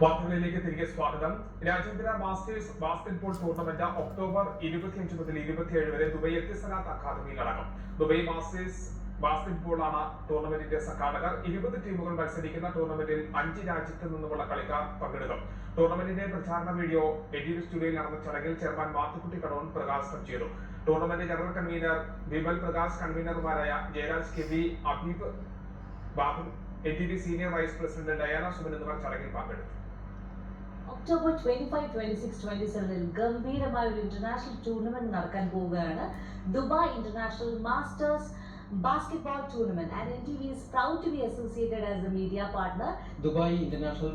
വാർത്തകളിലേക്ക് തിരികെ സ്വാഗതം. രാജ്യാന്തര മാസ്റ്റേഴ്സ് ബാസ്കറ്റ്ബോൾ ടൂർണമെന്റ് ഒക്ടോബർ ഇരുപത്തിയഞ്ച് മുതൽ ഇരുപത്തിയേഴ് വരെ ദുബൈ എത്തിസലാത്ത് അക്കാദമിയിൽ നടക്കും ദുബൈ മാസ്റ്റേഴ്സ് ബാസ്കറ്റ്ബോൾ ആണ് ടൂർണമെന്റിന്റെ സംഘാടകർ. ഇരുപത് ടീമുകൾ മത്സരിക്കുന്ന ടൂർണമെന്റിൽ അഞ്ച് രാജ്യത്ത് നിന്നുമുള്ള കളിക്കാർ പങ്കെടുക്കും. ടൂർണമെന്റിന്റെ പ്രചാരണ വീഡിയോ എഡിറ്റ് സ്റ്റുഡിയോയിൽ നടന്ന ചടങ്ങിൽ ചെയർമാൻ മാത്തുക്കുട്ടി കടവൻ പ്രകാശനം ചെയ്തു. Tournament general convener Vimal Prakash കൺവീനർമാരായ Jayaraj K V Abeeb Babu N senior vice president Diana Suman എന്നിവർ ചടങ്ങിൽ പങ്കെടുത്തു. October twenty five twenty six twenty സെവനിൽ ഗംഭീരമായ ഒരു ഇന്റർനാഷണൽ ടൂർണമെന്റ് നടക്കാൻ പോവുകയാണ്. Dubai international masters basketball tournament and N T V is proud to be associated as a media partner Dubai international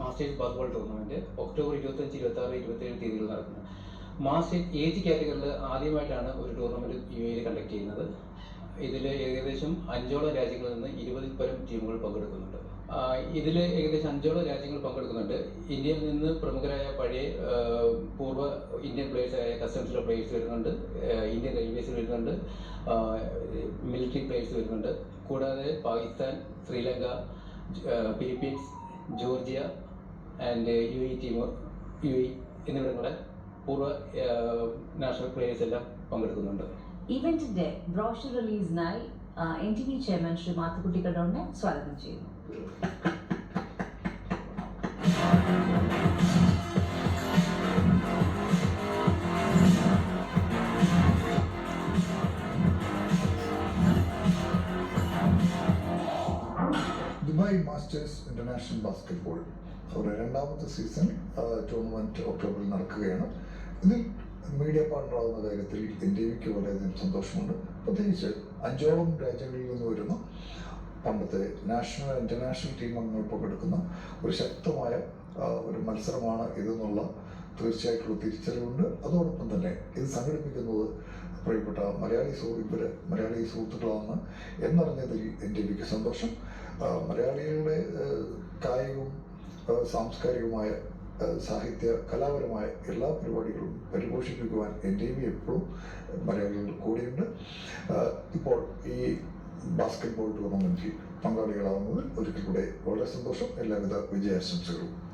masters baseball tournament October ഇരുപത്തഞ്ച് ഇരുപത്തി ആറ് ഇരുപത്തി ഏഴ് തീയതികൾ നടക്കുന്നത് മാസ്റ്റേഴ്സ് ഏജ് കാറ്റഗറിയിൽ ആദ്യമായിട്ടാണ് ഒരു ടൂർണമെന്റ് യു എയിൽ കണ്ടക്ട് ചെയ്യുന്നത്? ഇതിൽ ഏകദേശം അഞ്ചോളം രാജ്യങ്ങളിൽ നിന്ന് ഇരുപതിൽ പരം ടീമുകൾ പങ്കെടുക്കുന്നുണ്ട്. ഇതിൽ ഏകദേശം അഞ്ചോളം രാജ്യങ്ങൾ പങ്കെടുക്കുന്നുണ്ട്. ഇന്ത്യയിൽ നിന്ന് പ്രമുഖരായ പഴയ പൂർവ ഇന്ത്യൻ പ്ലേയേഴ്സായ കസ്റ്റംസിലെ പ്ലേയേഴ്സ് വരുന്നുണ്ട്. ഇന്ത്യൻ റെയിൽവേസ് വരുന്നുണ്ട്. മിലിറ്ററി പ്ലേയേഴ്സ് വരുന്നുണ്ട്. കൂടാതെ Pakistan Sri Lanka Philippines Georgia and U E timer U E എന്നിവിടങ്ങളെ പൂർവ നാഷണൽ പ്ലേയേഴ്സ് എല്ലാം പങ്കെടുക്കുന്നുണ്ട്. ഇവന്റിന്റെ brochure റിലീസിനായി N T V chairman Shri Mathukutty കടോണിനെ സ്വാഗതം ചെയ്യുന്നു. ദുബായ് മാസ്റ്റേഴ്സ് ഇന്റർനാഷണൽ ബാസ്കറ്റ്ബോൾ അവരുടെ രണ്ടാമത്തെ സീസൺ ടൂർണമെന്റ് ഒക്ടോബറിൽ നടക്കുകയാണ്. ഇതിൽ മീഡിയ പാർട്ണറാകുന്ന കാര്യത്തിൽ ഇന്ത്യയ്ക്ക് വളരെയധികം സന്തോഷമുണ്ട്. പ്രത്യേകിച്ച് അഞ്ചോളം രാജ്യങ്ങളിൽ നിന്ന് വരുന്ന പണ്ടത്തെ നാഷണൽ ഇന്റർനാഷണൽ ടീം അംഗങ്ങൾ പങ്കെടുക്കുന്ന ഒരു ശക്തമായ ഒരു മത്സരമാണ് ഇതെന്നുള്ള തീർച്ചയായിട്ടുള്ള തിരിച്ചറിവുണ്ട്. അതോടൊപ്പം തന്നെ ഇത് സംഘടിപ്പിക്കുന്നത് പ്രിയപ്പെട്ട മലയാളി സുഹൃത്തുക്കൾ മലയാളി സുഹൃത്തുക്കളാണ് എന്നറിഞ്ഞതിൽ എന്റെ മിക്ക സന്തോഷം മലയാളികളുടെ കായികവും സാംസ്കാരികവുമായ സാഹിത്യ കലാപരമായ എല്ലാ പരിപാടികളും പരിപോഷിപ്പിക്കുവാൻ എന്റെയും എപ്പോഴും മലയാളികൾ കൂടിയുണ്ട്. ഇപ്പോൾ ഈ ബാസ്കറ്റ്ബോൾ ടൂർണമെന്റിൽ പങ്കാളികളാവുന്നതിൽ ഒരിക്കൽ കൂടെ വളരെ സന്തോഷം എല്ലാവിധ വിജയാശംസകളും.